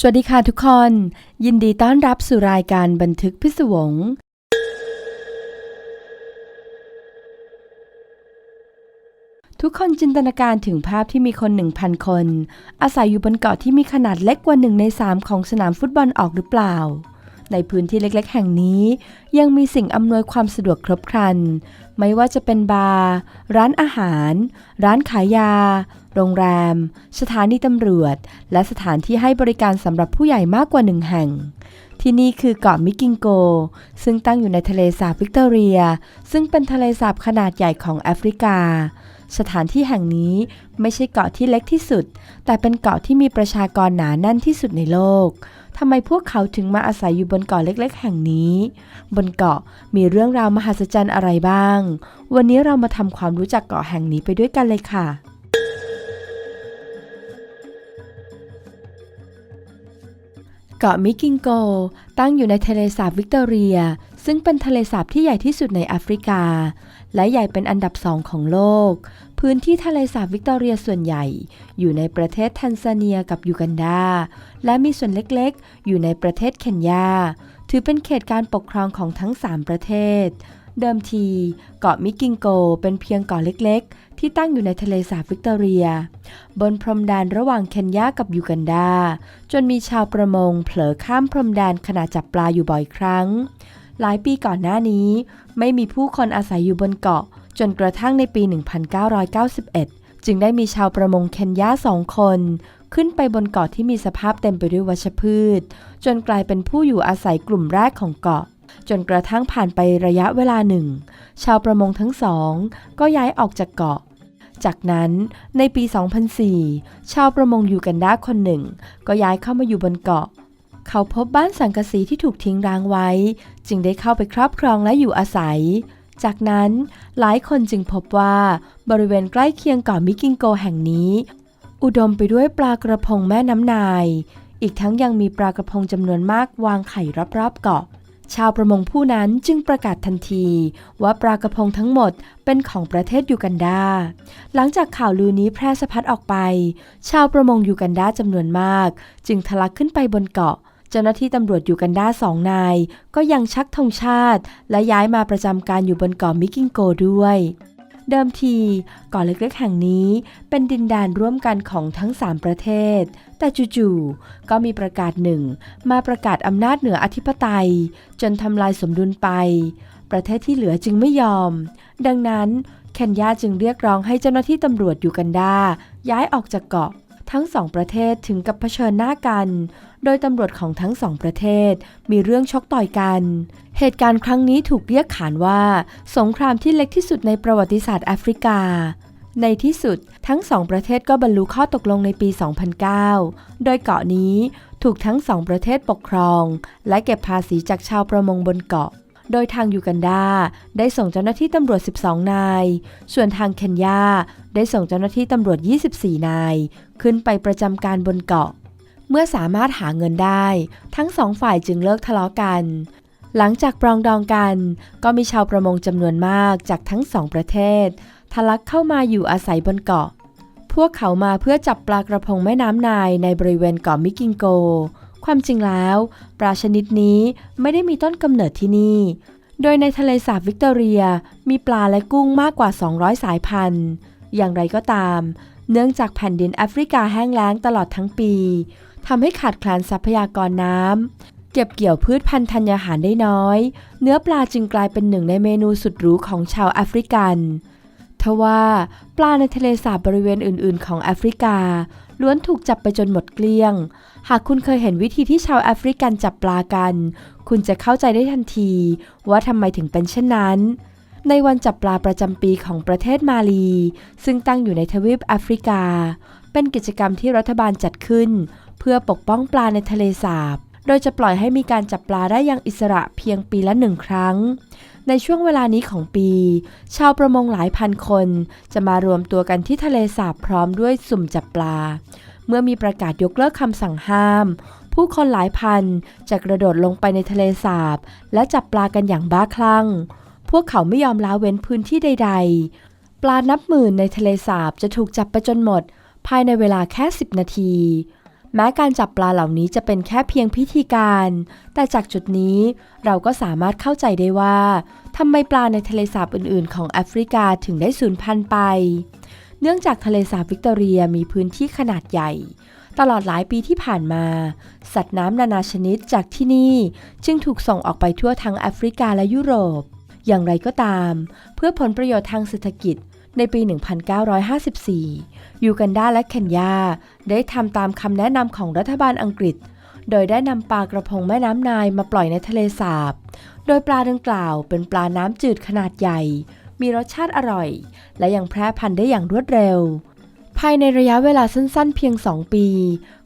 สวัสดีค่ะทุกคน ยินดีต้อนรับสู่รายการบันทึกพิศวง ทุกคนจินตนาการถึงภาพที่มีคน 1,000 คน อาศัยอยู่บนเกาะที่มีขนาดเล็กกว่าหนึ่งใน3ของสนามฟุตบอลออกหรือเปล่า ในพื้นที่เล็กๆ แห่งนี้ ยังมีสิ่งอำนวยความสะดวกครบครัน ไม่ว่าจะเป็นบาร์ ร้านอาหาร ร้านขายยา โรงแรม สถานีตำรวจ และสถานที่ให้บริการสำหรับผู้ใหญ่มากกว่าหนึ่งแห่ง ที่นี่คือเกาะมิกิงโก ซึ่งตั้งอยู่ในทะเลสาบวิกตอเรีย ซึ่งเป็นทะเลสาบขนาดใหญ่ของแอฟริกา สถานที่แห่งนี้ไม่ใช่เกาะที่เล็กที่สุด แต่เป็นเกาะที่มีประชากรหนาแน่นที่สุดในโลก ทำไมพวกเขาถึงมาอาศัยอยู่บนเกาะเล็ก ๆ แห่งนี้ บนเกาะมีเรื่องราวมหัศจรรย์อะไรบ้าง วันนี้เรามาทำความรู้จักเกาะแห่งนี้ไปด้วยกันเลยค่ะเกาะมิกิงโก ตั้งอยู่ในทะเลสาบวิกตอเรีย ซึ่งเป็นทะเลสาบที่ใหญ่ที่สุดในแอฟริกา และใหญ่เป็นอันดับสองของโลก พื้นที่ทะเลสาบวิกตอเรียส่วนใหญ่ อยู่ในประเทศแทนซาเนียกับยูกันดา และมีส่วนเล็กๆ อยู่ในประเทศเคนยา ถือเป็นเขตการปกครองของทั้ง 3 ประเทศ เดิมที เกาะมิกิงโกเป็นเพียงเกาะเล็กๆ ที่ตั้งอยู่ในทะเลสาบวิกตอเรีย บนพรมแดนระหว่างเคนยากับยูกันดา จนมีชาวประมงเผลอข้ามพรมแดนขณะจับปลาอยู่บ่อยครั้ง หลายปีก่อนหน้านี้ ไม่มีผู้คนอาศัยอยู่บนเกาะ จนกระทั่งในปี 1991 จึงได้มีชาวประมงเคนยาสองคน ขึ้นไปบนเกาะที่มีสภาพเต็มไปด้วยวัชพืช จนกลายเป็นผู้อยู่อาศัยกลุ่มแรกของเกาะ จนกระทั่งผ่านไประยะเวลาหนึ่ง ชาวประมงทั้งสอง ก็ย้ายออกจากเกาะจากนั้นในปี 2004 ชาวประมงยูกันดาคนหนึ่ง ก็ย้ายเข้ามาอยู่บนเกาะ เขาพบบ้านสังกะสีที่ถูกทิ้งร้างไว้ จึงได้เข้าไปครอบครองและอยู่อาศัย จากนั้นหลายคนจึงพบว่าบริเวณใกล้เคียงเกาะมิกิงโกแห่งนี้ อุดมไปด้วยปลากระพงแม่น้ำนาย อีกทั้งยังมีปลากระพงจำนวนมากวางไข่รอบๆเกาะชาวประมงผู้นั้นจึงประกาศทันที ว่าปลากระพงทั้งหมดเป็นของประเทศยูกันดา หลังจากข่าวลือนี้แพร่สะพัดออกไป ชาวประมงยูกันดาจำนวนมาก จึงทะลักขึ้นไปบนเกาะ เจ้าหน้าที่ตำรวจยูกันดาสองนาย ก็ยังชักธงชาติ และย้ายมาประจำการอยู่บนเกาะมิกิงโกด้วย เดิมทีเกาะเล็กๆแห่งนี้เป็นดินแดนร่วมกันของทั้ง 3 ประเทศ แต่จู่ๆก็มีประกาศหนึ่ง มาประกาศอำนาจเหนืออธิปไตย จนทำลายสมดุลไป ประเทศที่เหลือจึงไม่ยอม ดังนั้นเคนยาจึงเรียกร้องให้เจ้าหน้าที่ตำรวจยูกันดาย้ายออกจากเกาะ ทั้งสองประเทศถึงกับเผชิญหน้ากัน โดยตำรวจของทั้งสองประเทศมีเรื่องชกต่อยกัน เหตุการณ์ครั้งนี้ถูกเรียกขานว่า สงครามที่เล็กที่สุดในประวัติศาสตร์แอฟริกา ในที่สุดทั้งสองประเทศก็บรรลุข้อตกลงในปี 2009 โดยเกาะนี้ถูกทั้งสองประเทศปกครอง และเก็บภาษีจากชาวประมงบนเกาะ โดยทางยูกันดาได้ส่งเจ้าหน้าที่ตำรวจ 12 นาย ส่วนทางเคนยาได้ส่งเจ้าหน้าที่ตำรวจ 24 นาย ขึ้นไปประจำการบนเกาะ เมื่อสามารถหาเงินได้ ทั้งสองฝ่ายจึงเลิกทะเลาะกัน หลังจากปรองดองกัน ก็มีชาวประมงจำนวนมากจากทั้งสองประเทศ ทะลักเข้ามาอยู่อาศัยบนเกาะ พวกเขามาเพื่อจับปลากระพงแม่น้ำนายในบริเวณเกาะมิกิงโก ความจริงแล้ว ปลาชนิดนี้ไม่ได้มีต้นกำเนิดที่นี่ โดยในทะเลสาบวิกตอเรีย มีปลาและกุ้งมากกว่า 200 สายพันธุ์ อย่างไรก็ตาม เนื่องจากแผ่นดินแอฟริกาแห้งแล้งตลอดทั้งปีทำให้ขาดแคลนทรัพยากรน้ำเก็บเกี่ยวพืชพันธุ์ธัญญาหารได้น้อย เนื้อปลาจึงกลายเป็นหนึ่งในเมนูสุดหรูของชาวแอฟริกัน ทว่าปลาในทะเลสาบบริเวณอื่น ๆ ของแอฟริกา ล้วนถูกจับไปจนหมดเกลี้ยง หากคุณเคยเห็นวิธีที่ชาวแอฟริกันจับปลากัน คุณจะเข้าใจได้ทันที ว่าทำไมถึงเป็นเช่นนั้น ในวันจับปลาประจำปีของประเทศมาลี ซึ่งตั้งอยู่ในทวีปแอฟริกา เป็นกิจกรรมที่รัฐบาลจัดขึ้น เพื่อปกป้องปลาในทะเลสาบ โดยจะปล่อยให้มีการจับปลาได้อย่างอิสระเพียงปีละหนึ่งครั้ง ในช่วงเวลานี้ของปี ชาวประมงหลายพันคน จะมารวมตัวกันที่ทะเลสาบพร้อมด้วยสุ่มจับปลา เมื่อมีประกาศยกเลิกคำสั่งห้าม ผู้คนหลายพันจะกระโดดลงไปในทะเลสาบ และจับปลากันอย่างบ้าคลั่ง พวกเขาไม่ยอมละเว้นพื้นที่ใด ๆ ปลานับหมื่นในทะเลสาบจะถูกจับไปจนหมด ภายในเวลาแค่ 10 นาที แม้การจับปลาเหล่านี้จะเป็นแค่เพียงพิธีการ แต่จากจุดนี้เราก็สามารถเข้าใจได้ว่าทำไมปลาในทะเลสาบอื่นๆ ของแอฟริกาถึงได้สูญพันธุ์ไป เนื่องจากทะเลสาบวิกตอเรียมีพื้นที่ขนาดใหญ่ ตลอดหลายปีที่ผ่านมา สัตว์น้ำนานาชนิดจากที่นี่จึงถูกส่งออกไปทั่วทั้งแอฟริกาและยุโรป อย่างไรก็ตาม เพื่อผลประโยชน์ทางเศรษฐกิจ ในปี 1954 ยูกันดาและเคนยาได้ทำตามคำแนะนำของรัฐบาลอังกฤษ โดยได้นำปลากระพงแม่น้ำนายมาปล่อยในทะเลสาบ โดยปลาดังกล่าวเป็นปลาน้ำจืดขนาดใหญ่ มีรสชาติอร่อย และยังแพร่พันธุ์ได้อย่างรวดเร็ว ภายในระยะเวลาสั้นๆ เพียง 2 ปี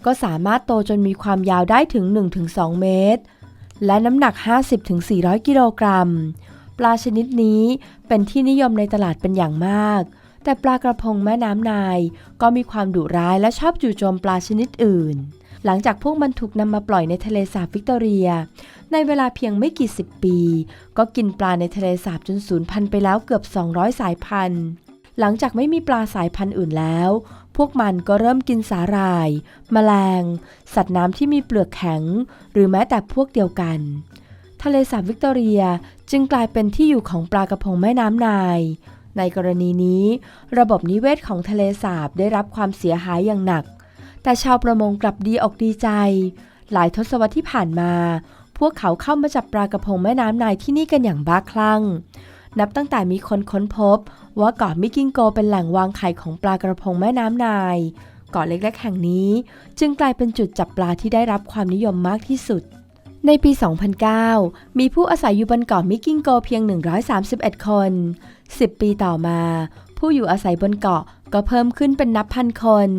ก็สามารถโตจนมีความยาวได้ถึง 1-2 เมตร และน้ำหนัก 50-400 กิโลกรัม ปลาชนิดนี้เป็นที่นิยมในตลาดเป็นอย่างมาก แต่ปลากระพงแม่น้ำนาย ก็มีความดุร้ายและชอบจู่โจมปลาชนิดอื่น หลังจากพวกมันถูกนำมาปล่อยในทะเลสาบวิกตอเรีย ในเวลาเพียงไม่กี่สิบปี ก็กินปลาในทะเลสาบจนสูญพันธุ์ไปแล้วเกือบ 200 สายพันธุ์ หลังจากไม่มีปลาสายพันธุ์อื่นแล้ว พวกมันก็เริ่มกินสาหร่าย แมลง สัตว์น้ำที่มีเปลือกแข็ง หรือแม้แต่พวกเดียวกัน ทะเลสาบวิกตอเรียจึงกลายเป็นที่อยู่ของปลากระพงแม่น้ำนาย ในกรณีนี้ ระบบนิเวศของทะเลสาบได้รับความเสียหายอย่างหนัก แต่ชาวประมงกลับดีออกดีใจ หลายทศวรรษที่ผ่านมา พวกเขาเข้ามาจับปลากระพงแม่น้ำนายที่นี่กันอย่างบ้าคลั่ง นับตั้งแต่มีคนค้นพบ ว่าเกาะมิกิงโกเป็นแหล่งวางไข่ของปลากระพงแม่น้ำนายเกาะเล็กๆแห่งนี้ จึงกลายเป็นจุดจับปลาที่ได้รับความนิยมมากที่สุด ในปี 2009 มีผู้อาศัยอยู่บนเกาะมิกิงโกเพียง 131 คน 10 ปีต่อมา ผู้อยู่อาศัยบนเกาะก็เพิ่มขึ้นเป็นนับพันคน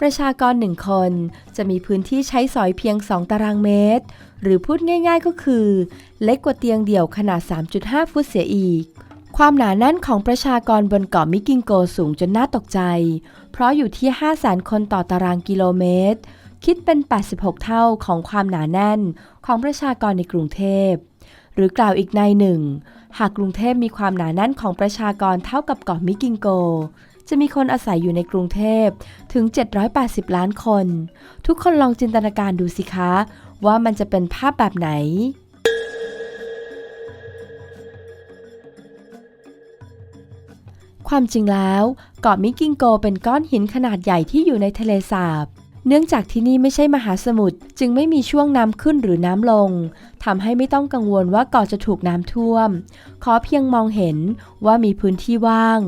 ประชากรหนึ่งคนจะมีพื้นที่ใช้สอยเพียง 2 ตารางเมตร หรือพูดง่ายๆก็คือ เล็กกว่าเตียงเดี่ยวขนาด 3.5 ฟุตเสียอีก ความหนาแน่นของประชากรบนเกาะมิกิงโกสูงจนน่าตกใจ เพราะอยู่ที่ 500,000 คนต่อตารางกิโลเมตร คิดเป็น 86 เท่าของความหนาแน่นของประชากรในกรุงเทพ หรือกล่าวอีกในหนึ่ง หากกรุงเทพมีความหนาแน่นของประชากรเท่ากับเกาะมิกิงโก จะมีคนอาศัยอยู่ในกรุงเทพถึง 780 ล้านคน ทุกคนลองจินตนาการดูสิคะ ว่ามันจะเป็นภาพแบบไหนความจริงแล้วเกาะมิกิงโกเป็นก้อนหินขนาดใหญ่ที่อยู่ในทะเลสาบ เนื่องจากที่นี่ไม่ใช่มหาสมุทรจึงไม่มีช่วงน้ำขึ้นหรือน้ำลงทำให้ไม่ต้องกังวลว่าเกาะจะถูกน้ำท่วม ขอเพียงมองเห็นว่ามีพื้นที่ว่าง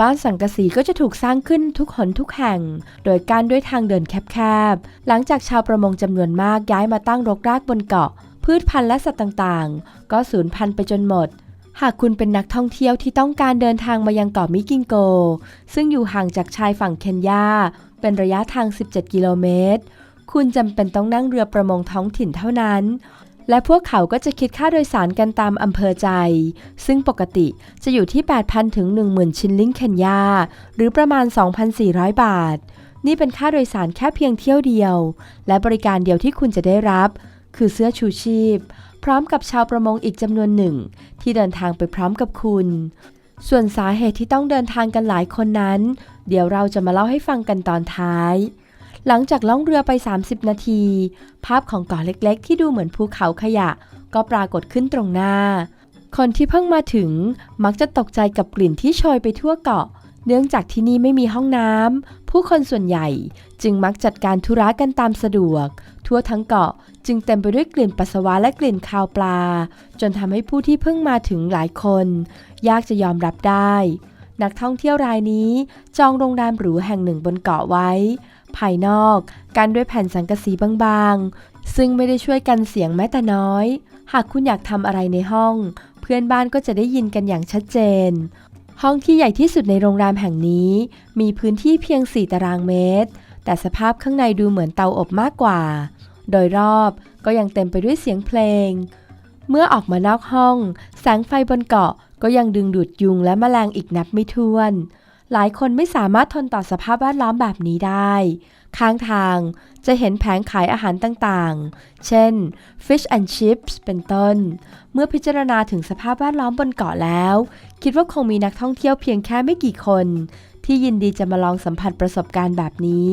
บ้านสังกะสีก็จะถูกสร้างขึ้นทุกหนทุกแห่ง โดยการด้วยทางเดินแคบๆ หลังจากชาวประมงจำนวนมากย้ายมาตั้งรกรากบนเกาะ พืชพันธุ์และสัตว์ต่างๆ ก็สูญพันธุ์ไปจนหมดหากคุณเป็นนักท่องเที่ยวที่ต้องการเดินทางมายังเกาะมิกิงโก ซึ่งอยู่ห่างจากชายฝั่งเคนยา เป็นระยะทาง 17 กิโลเมตร คุณจำเป็นต้องนั่งเรือประมงท้องถิ่นเท่านั้น และพวกเขาก็จะคิดค่าโดยสารกันตามอำเภอใจ ซึ่งปกติจะอยู่ที่ 8,000 ถึง 10,000 ชินลิงเคนยา หรือประมาณ 2,400 บาท นี่เป็นค่าโดยสารแค่เพียงเที่ยวเดียว และบริการเดียวที่คุณจะได้รับ คือเสื้อชูชีพ พร้อมกับชาวประมงอีกจำนวนหนึ่ง ที่เดินทางไปพร้อมกับคุณส่วนสาเหตุที่ต้องเดินทางกันหลายคนนั้น เดี๋ยวเราจะมาเล่าให้ฟังกันตอนท้าย หลังจากล่องเรือไป 30 นาที ภาพของเกาะเล็กๆ ที่ดูเหมือนภูเขาขยะ ก็ปรากฏขึ้นตรงหน้า คนที่เพิ่งมาถึงมักจะตกใจกับกลิ่นที่โชยไปทั่วเกาะ เนื่องจากที่นี่ไม่มีห้องน้ำผู้คนส่วนใหญ่จึงมักจัดการธุระกันตามสะดวก ทั่วทั้งเกาะจึงเต็มไปด้วยกลิ่นปัสสาวะและกลิ่นคาวปลา จนทำให้ผู้ที่เพิ่งมาถึงหลายคน ยากจะยอมรับได้ นักท่องเที่ยวรายนี้ จองโรงแรมหรูแห่งหนึ่งบนเกาะไว้ ภายนอกกันด้วยแผ่นสังกะสีบางๆ ซึ่งไม่ได้ช่วยกันเสียงแม้แต่น้อย หากคุณอยากทำอะไรในห้อง เพื่อนบ้านก็จะได้ยินกันอย่างชัดเจน ห้องที่ใหญ่ที่สุดในโรงแรมแห่งนี้ มีพื้นที่เพียง 4 ตารางเมตร แต่สภาพข้างในดูเหมือนเตาอบมากกว่า โดยรอบก็ยังเต็มไปด้วยเสียงเพลง เมื่อออกมานอกห้อง แสงไฟบนเกาะ ก็ยังดึงดูดยุงและแมลงอีกนับไม่ถ้วน หลายคนไม่สามารถทนต่อสภาพแวดล้อมแบบนี้ได้ ข้างทางจะเห็นแผงขายอาหารต่างๆ เช่น fish and chips เป็นต้น เมื่อพิจารณาถึงสภาพแวดล้อมบนเกาะแล้ว คิดว่าคงมีนักท่องเที่ยวเพียงแค่ไม่กี่คน ที่ยินดีจะมาลองสัมผัสประสบการณ์แบบนี้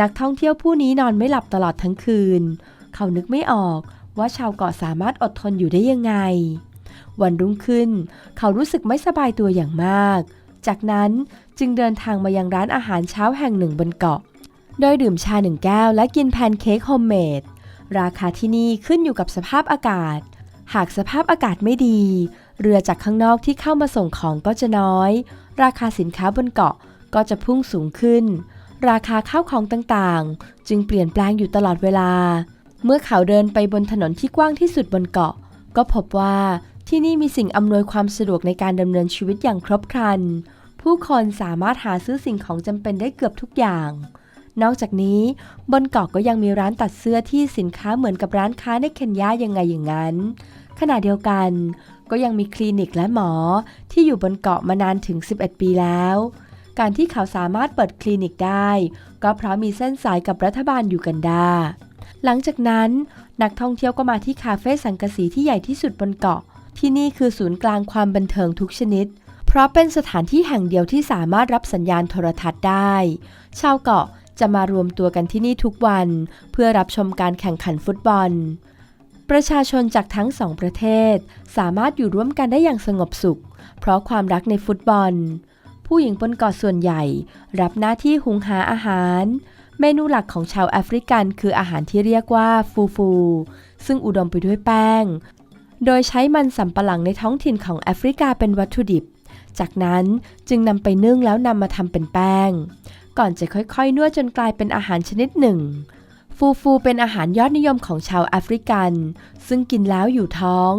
นักท่องเที่ยวผู้นี้นอนไม่หลับตลอดทั้งคืน เขานึกไม่ออกว่าชาวเกาะสามารถอดทนอยู่ได้ยังไง วันรุ่งขึ้น เขารู้สึกไม่สบายตัวอย่างมาก จากนั้นจึงเดินทางมายังร้านอาหารเช้าแห่งหนึ่งบนเกาะ โดยดื่มชาหนึ่งแก้วและกินแพนเค้กโฮมเมด ราคาที่นี่ขึ้นอยู่กับสภาพอากาศ หากสภาพอากาศไม่ดี เรือจากข้างนอกที่เข้ามาส่งของก็จะน้อย ราคาสินค้าบนเกาะก็จะพุ่งสูงขึ้น ราคาข้าวของต่างๆ จึงเปลี่ยนแปลงอยู่ตลอดเวลา เมื่อเขาเดินไปบนถนนที่กว้างที่สุดบนเกาะ ก็พบว่า ที่นี่มีสิ่งอำนวยความสะดวกในการดำเนินชีวิตอย่างครบครัน ผู้คนสามารถหาซื้อสิ่งของจำเป็นได้เกือบทุกอย่าง นอกจากนี้บนเกาะก็ยังมีร้านตัดเสื้อที่สินค้าเหมือนกับร้านค้าในเคนยายังไงอย่างนั้น ขณะเดียวกันก็ยังมีคลินิกและหมอที่อยู่บนเกาะมานานถึง 11 ปีแล้ว การที่เขาสามารถเปิดคลินิกได้ ก็เพราะมีเส้นสายกับรัฐบาลอยู่กันดา หลังจากนั้นนักท่องเที่ยวก็มาที่คาเฟ่สังกสีที่ใหญ่ที่สุดบนเกาะ ที่นี่คือศูนย์กลางความบันเทิงทุกชนิด เพราะเป็นสถานที่แห่งเดียวที่สามารถรับสัญญาณโทรทัศน์ได้ ชาวเกาะจะมารวมตัวกันที่นี่ทุกวัน เพื่อรับชมการแข่งขันฟุตบอล ประชาชนจากทั้งสองประเทศ สามารถอยู่ร่วมกันได้อย่างสงบสุข เพราะความรักในฟุตบอล ผู้หญิงบนเกาะส่วนใหญ่ รับหน้าที่หุงหาอาหาร เมนูหลักของชาวแอฟริกันคืออาหารที่เรียกว่าฟูฟู ซึ่งอุดมไปด้วยแป้ง โดยใช้มันสำปะหลังในท้องถิ่นของแอฟริกาเป็นวัตถุดิบ จากนั้นจึงนำไปนึ่งแล้วนำมาทำเป็นแป้ง ก่อนจะค่อยๆนวดจนกลายเป็นอาหารชนิดหนึ่ง ฟูฟูเป็นอาหารยอดนิยมของชาวแอฟริกัน ซึ่งกินแล้วอยู่ท้อง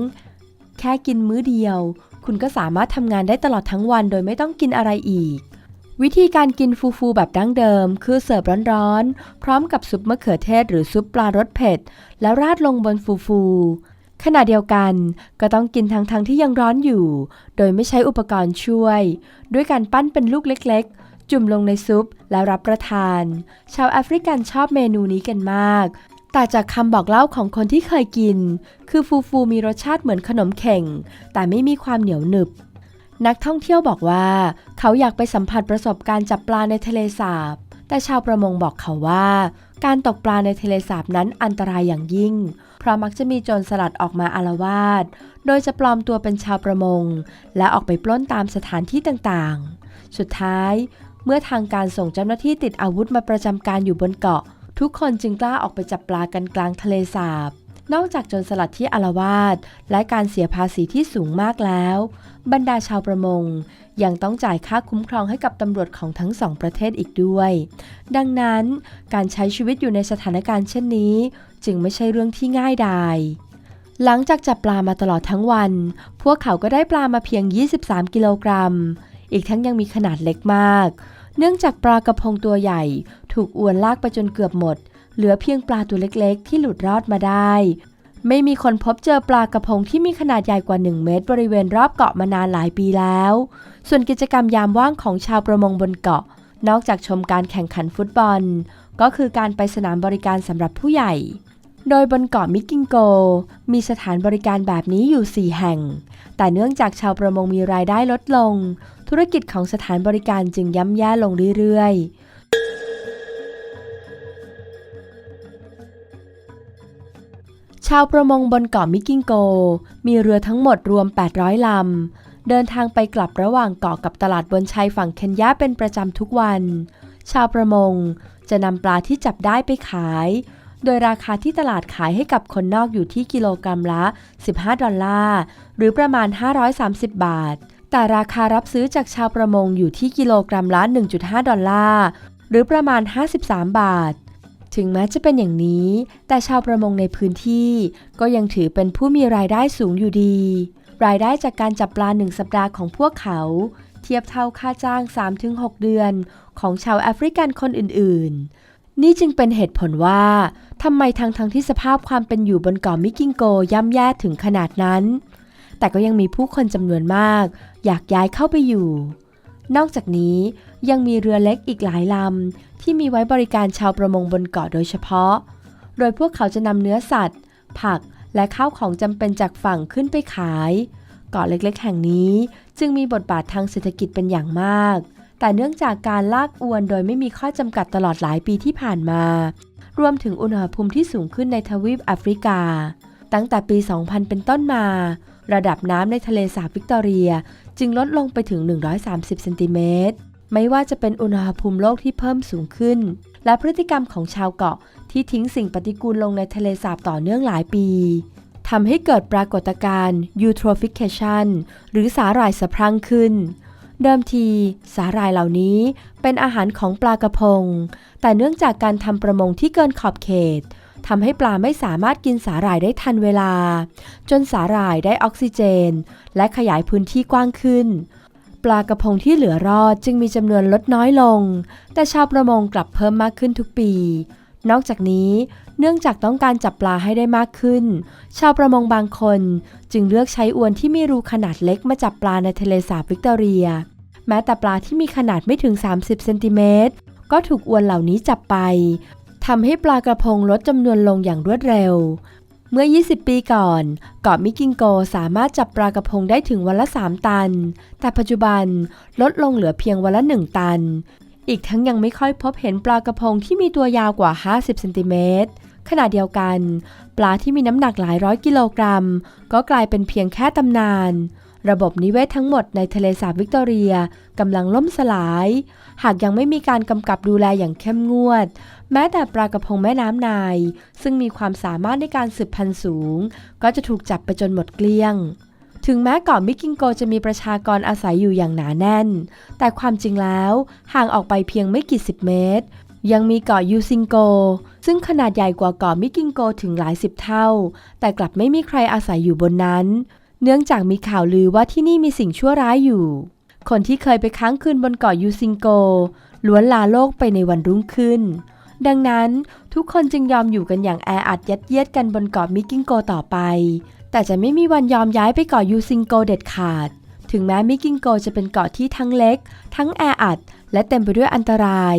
แค่กินมื้อเดียว คุณก็สามารถทำงานได้ตลอดทั้งวันโดยไม่ต้องกินอะไรอีกวิธีการกินฟูฟูแบบดั้งเดิม คือเสิร์ฟร้อนๆ พร้อมกับซุปมะเขือเทศหรือซุปปลารสเผ็ด แล้วราดลงบนฟูฟู ขณะเดียวกันก็ต้องกินทั้งๆทที่ยังร้อนอยู่ โดยไม่ใช้อุปกรณ์ช่วย ด้วยการปั้นเป็นลูกเล็กๆ จุ่มลงในซุปแล้วรับประทาน ชาวแอฟริกันชอบเมนูนี้กันมาก แต่จากคำบอกเล่าของคนที่เคยกิน คือฟูฟูมีรสชาติเหมือนขนมเข่ง แต่ไม่มีความเหนียวหนึบ นักท่องเที่ยวบอกว่า เขาอยากไปสัมผัสประสบการณ์จับปลาในทะเลสาบ แต่ชาวประมงบอกเขาว่า การตกปลาในทะเลสาบนั้นอันตรายอย่างยิ่งเราะมักจะมีโจรสลัดออกมาอารวาส โดยจะปลอมตัวเป็นชาวประมง และออกไปปล้นตามสถานที่ต่างๆ สุดท้ายเมื่อทางการส่งเจ้าหน้าที่ติดอาวุธมาประจำการอยู่บนเกาะ ทุกคนจึงกล้าออกไปจับปลากันกลางทะเลสาบ นอกจากโจรสลัดที่อารวาสและการเสียภาษีที่สูงมากแล้ว บรรดาชาวประมง ยังต้องจ่ายค่าคุ้มครองให้กับตำรวจของทั้งสองประเทศอีกด้วย ดังนั้นการใช้ชีวิตอยู่ในสถานการณ์เช่นนี้ จึงไม่ใช่เรื่องที่ง่ายดายหลังจากจับปลามาตลอดทั้งวัน พวกเขาก็ได้ปลามาเพียง 23 กิโลกรัม อีกทั้งยังมีขนาดเล็กมาก เนื่องจากปลากระพงตัวใหญ่ ถูกอวนลากไปจนเกือบหมด เหลือเพียงปลาตัวเล็กๆ ที่หลุดรอดมาได้ ไม่มีคนพบเจอปลากระพงที่มีขนาดใหญ่กว่า 1 เมตร บริเวณรอบเกาะมานานหลายปีแล้ว ส่วนกิจกรรมยามว่างของชาวประมงบนเกาะ นอกจากชมการแข่งขันฟุตบอล ก็คือการไปสนามบริการสำหรับผู้ใหญ่ โดยบนเกาะมิกกิงโก มีสถานบริการแบบนี้อยู่ 4 แห่ง แต่เนื่องจากชาวประมงมีรายได้ลดลง ธุรกิจของสถานบริการจึงย่ำแย่ลงเรื่อยๆชาวประมงบนเกาะมิกกิงโก มีเรือทั้งหมดรวม 800 ลำ เดินทางไปกลับระหว่างเกาะกับตลาดบนชายฝั่งเคนยาเป็นประจำทุกวัน ชาวประมงจะนำปลาที่จับได้ไปขาย โดยราคาที่ตลาดขายให้กับคนนอกอยู่ที่กิโลกรัมละ 15 ดอลลาร์ หรือประมาณ 530 บาท แต่ราคารับซื้อจากชาวประมงอยู่ที่กิโลกรัมละ 1.5 ดอลลาร์ หรือประมาณ 53 บาท ถึงแม้จะเป็นอย่างนี้ แต่ชาวประมงในพื้นที่ ก็ยังถือเป็นผู้มีรายได้สูงอยู่ดี รายได้จากการจับปลาหนึ่งสัปดาห์ของพวกเขา เทียบเท่าค่าจ้าง 3-6 เดือน ของชาวแอฟริกันคนอื่น ๆนี่จึงเป็นเหตุผลว่า ทำไมทางทางที่สภาพความเป็นอยู่บนเกาะมิกิงโกย่ำแย่ถึงขนาดนั้น แต่ก็ยังมีผู้คนจำนวนมาก อยากย้ายเข้าไปอยู่ นอกจากนี้ยังมีเรือเล็กอีกหลายลำที่มีไว้บริการชาวประมงบนเกาะโดยเฉพาะ โดยพวกเขาจะนำเนื้อสัตว์ ผักและข้าวของจำเป็นจากฝั่งขึ้นไปขาย เกาะเล็กๆ แห่งนี้จึงมีบทบาททางเศรษฐกิจเป็นอย่างมาก แต่เนื่องจากการลากอวนโดยไม่มีข้อจำกัดตลอดหลายปีที่ผ่านมา รวมถึงอุณหภูมิที่สูงขึ้นในทวีปแอฟริกา ตั้งแต่ปี 2000 เป็นต้นมา ระดับน้ำในทะเลสาบวิกตอเรีย จึงลดลงไปถึง 130เซนติเมตรไม่ว่าจะเป็นอุณหภูมิโลกที่เพิ่มสูงขึ้น และพฤติกรรมของชาวเกาะที่ทิ้งสิ่งปฏิกูลลงในทะเลสาบต่อเนื่องหลายปีทำให้เกิดปรากฏการณ์ eutrophication หรือสาหร่ายสะพรั่งขึ้น เดิมทีสาหร่ายเหล่านี้เป็นอาหารของปลากระพง แต่เนื่องจากการทำประมงที่เกินขอบเขตทำให้ปลาไม่สามารถกินสาหร่ายได้ทันเวลา จนสาหร่ายได้ออกซิเจน และขยายพื้นที่กว้างขึ้น ปลากระพงที่เหลือรอดจึงมีจำนวนลดน้อยลง แต่ชาวประมงกลับเพิ่มมากขึ้นทุกปี นอกจากนี้เนื่องจากต้องการจับปลาให้ได้มากขึ้น ชาวประมงบางคนจึงเลือกใช้อวนที่มีรูขนาดเล็กมาจับปลาในทะเลสาบวิกตอเรีย แม้แต่ปลาที่มีขนาดไม่ถึง 30 เซนติเมตรก็ถูกอวนเหล่านี้จับไปทำให้ปลากระพงลดจำนวนลงอย่างรวดเร็ว เมื่อ 20 ปีก่อนเกาะมิกิงโกสามารถจับปลากระพงได้ถึงวันละ 3 ตัน แต่ปัจจุบันลดลงเหลือเพียงวันละ 1 ตัน อีกทั้งยังไม่ค่อยพบเห็นปลากระพงที่มีตัวยาวกว่า 50เซนติเมตรขณะเดียวกัน ปลาที่มีน้ำหนักหลายร้อยกิโลกรัม ก็กลายเป็นเพียงแค่ตำนาน ระบบนิเวศทั้งหมดในทะเลสาบวิกตอเรียกำลังล่มสลาย หากยังไม่มีการกำกับดูแลอย่างเข้มงวด แม้แต่ปลากระพงแม่น้ำนาย ซึ่งมีความสามารถในการสืบพันธุ์สูง ก็จะถูกจับไปจนหมดเกลี้ยง ถึงแม้เกาะมิกิงโกจะมีประชากรอาศัยอยู่อย่างหนาแน่น แต่ความจริงแล้วห่างออกไปเพียงไม่กี่สิบเมตร ยังมีเกาะยูซิงโก ซึ่งขนาดใหญ่กว่าเกาะมิกิงโกถึงหลายสิบเท่า แต่กลับไม่มีใครอาศัยอยู่บนนั้น เนื่องจากมีข่าวลือว่าที่นี่มีสิ่งชั่วร้ายอยู่ คนที่เคยไปค้างคืนบนเกาะยูซิงโกล้วนลาโลกไปในวันรุ่งขึ้น ดังนั้นทุกคนจึงยอมอยู่กันอย่างแออัดยัดเยียดกันบนเกาะมิกิงโกต่อไป แต่จะไม่มีวันยอมย้ายไปเกาะยูซิงโกเด็ดขาด ถึงแม้มิกิงโกจะเป็นเกาะที่ทั้งเล็ก ทั้งแออัด และเต็มไปด้วยอันตราย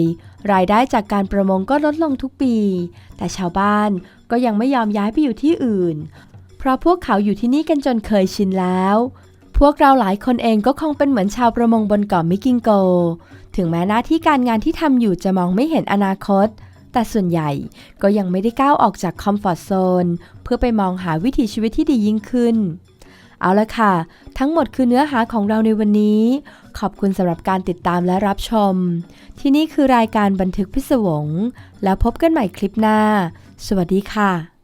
รายได้จากการประมงก็ลดลงทุกปี แต่ชาวบ้านก็ยังไม่ยอมย้ายไปอยู่ที่อื่น เพราะพวกเขาอยู่ที่นี่กันจนเคยชินแล้วพวกเราหลายคนเองก็คงเป็นเหมือนชาวประมงบนเกาะมิกิงโก ถึงแม้หน้าที่การงานที่ทำอยู่จะมองไม่เห็นอนาคต แต่ส่วนใหญ่ก็ยังไม่ได้ก้าวออกจากคอมฟอร์ทโซนเพื่อไปมองหาวิถีชีวิตที่ดียิ่งขึ้น เอาละค่ะ ทั้งหมดคือเนื้อหาของเราในวันนี้ ขอบคุณสำหรับการติดตามและรับชม ที่นี่คือรายการบันทึกพิศวง แล้วพบกันใหม่คลิปหน้า สวัสดีค่ะ